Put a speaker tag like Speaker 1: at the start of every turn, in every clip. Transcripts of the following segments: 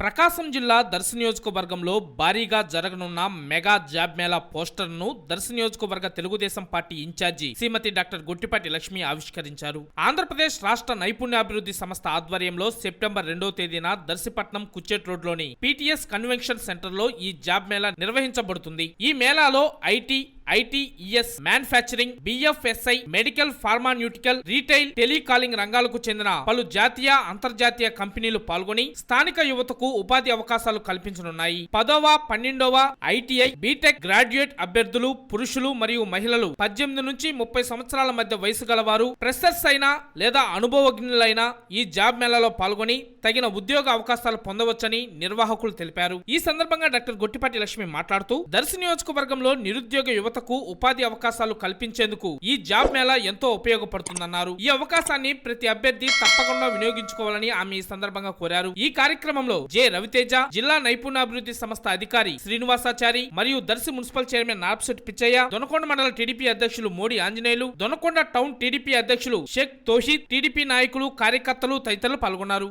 Speaker 1: ప్రకాశం జిల్లా దర్శ నియోజకవర్గంలో భారీగా జరగనున్న మెగా జాబ్ మేళా పోస్టర్ను దర్శ నియోజకవర్గ Telugu Desam party in charge Shrimati doctor Guttipati Lakshmi ఆవిష్కరించారు. ఆంధ్రప్రదేశ్ రాష్ట్ర నైపుణ్యాభివృద్ధి సంస్థ ఆధ్వర్యంలో సెప్టెంబర్ రెండో తేదీన దర్శిపట్నం కుచ్చేట్ రోడ్లోని పీటీఎస్ కన్వెన్షన్ సెంటర్లో ఈ జాబ్ మేళా నిర్వహించబడుతుంది. ఈ మేళాలో IT ITES manufacturing BFSI medical pharmaceutical retail telecalling రంగాలకు చెందిన పలు జాతీయ అంతర్జాతీయ కంపెనీలు పాల్గొని స్థానిక యువతకు ఉపాధి అవకాశాలు కల్పించనున్నాయి. పదవ పన్నెండవ ఐటీఐ బీటెక్ గ్రాడ్యుయేట్ అభ్యర్థులు పురుషులు మరియు మహిళలు పద్దెనిమిది నుంచి ముప్పై సంవత్సరాల మధ్య వయసు గలవారు ప్రెసర్స్ అయినా లేదా అనుభవజ్ఞులైన ఈ జాబ్ మేళాలో పాల్గొని తగిన ఉద్యోగ అవకాశాలు పొందవచ్చని నిర్వాహకులు తెలిపారు. ఈ సందర్భంగా డాక్టర్ గొట్టిపాటి లక్ష్మి మాట్లాడుతూ దర్శి నియోజకవర్గంలో నిరుద్యోగ యువతకు ఉపాధి అవకాశాలు కల్పించేందుకు ఈ జాబ్ మేళా ఎంతో ఉపయోగపడుతుందన్నారు. ఈ అవకాశాన్ని ప్రతి అభ్యర్థి తప్పకుండా వినియోగించుకోవాలని ఆమె ఈ సందర్భంగా కోరారు. ఈ కార్యక్రమంలో జె. రవితేజ జిల్లా నైపుణ్యాభివృద్ధి సంస్థ అధికారి శ్రీనివాసాచారి మరియు దర్శి మున్సిపల్ చైర్మన్ నార్పశెట్టి పిచ్చయ్య దొనకొండ మండల టీడీపీ అధ్యక్షులు మోడీ ఆంజనేయులు దొనకొండ టౌన్ టీడీపీ అధ్యక్షులు షేక్ తోషిద్ టీడీపీ నాయకులు కార్యకర్తలు తదితరులు పాల్గొన్నారు.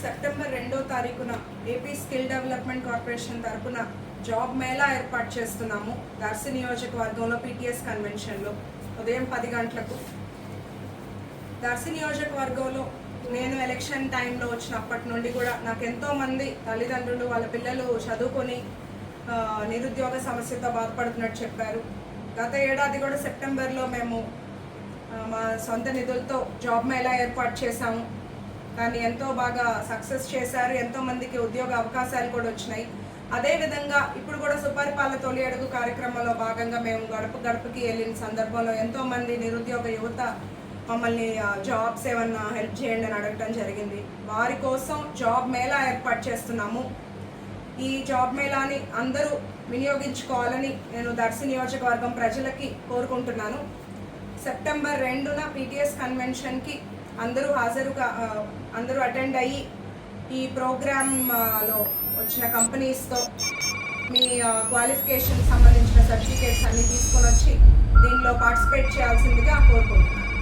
Speaker 2: సెప్టెంబర్ రెండో తారీఖున ఏపీ స్కిల్ డెవలప్మెంట్ కార్పొరేషన్ తరపున జాబ్ మేళా ఏర్పాటు చేస్తున్నాము దర్శి నియోజకవర్గంలో పీటీఎస్ కన్వెన్షన్లో. ఉదయం పది గంటలకు. దర్శి నియోజకవర్గంలో నేను ఎలక్షన్ టైంలో వచ్చినప్పటి నుండి కూడా నాకు ఎంతో మంది తల్లిదండ్రులు వాళ్ళ పిల్లలు చదువుకొని నిరుద్యోగ సమస్యతో బాధపడుతున్నట్టు చెప్పారు. గత ఏడాది కూడా సెప్టెంబర్లో మేము మా సొంత నిధులతో జాబ్ మేళా ఏర్పాటు చేశాము. దాన్ని ఎంతో బాగా సక్సెస్ చేశారు ఎంతో మందికి ఉద్యోగ అవకాశాలు కూడా వచ్చినాయి. అదేవిధంగా ఇప్పుడు కూడా సుపరిపాల తొలి అడుగు కార్యక్రమంలో భాగంగా మేము గడప గడపకి వెళ్ళిన సందర్భంలో ఎంతో మంది నిరుద్యోగ యువత మమ్మల్ని జాబ్స్ ఏమన్నా హెల్ప్ చేయండి అని అడగటం జరిగింది. వారి కోసం జాబ్ మేళా ఏర్పాటు చేస్తున్నాము. ఈ జాబ్ మేళాని అందరూ వినియోగించుకోవాలని నేను దర్శి నియోజకవర్గం ప్రజలకి కోరుకుంటున్నాను. సెప్టెంబర్ రెండున పీటీఎస్ కన్వెన్షన్కి అందరూ హాజరుగా అందరూ అటెండ్ అయ్యి ఈ ప్రోగ్రామ్లో వచ్చిన కంపెనీస్తో మీ క్వాలిఫికేషన్ సంబంధించిన సర్టిఫికేట్స్ అన్ని తీసుకొని వచ్చి దీనిలో పార్టిసిపేట్ చేయాల్సిందిగా కోరుకుంటున్నాను.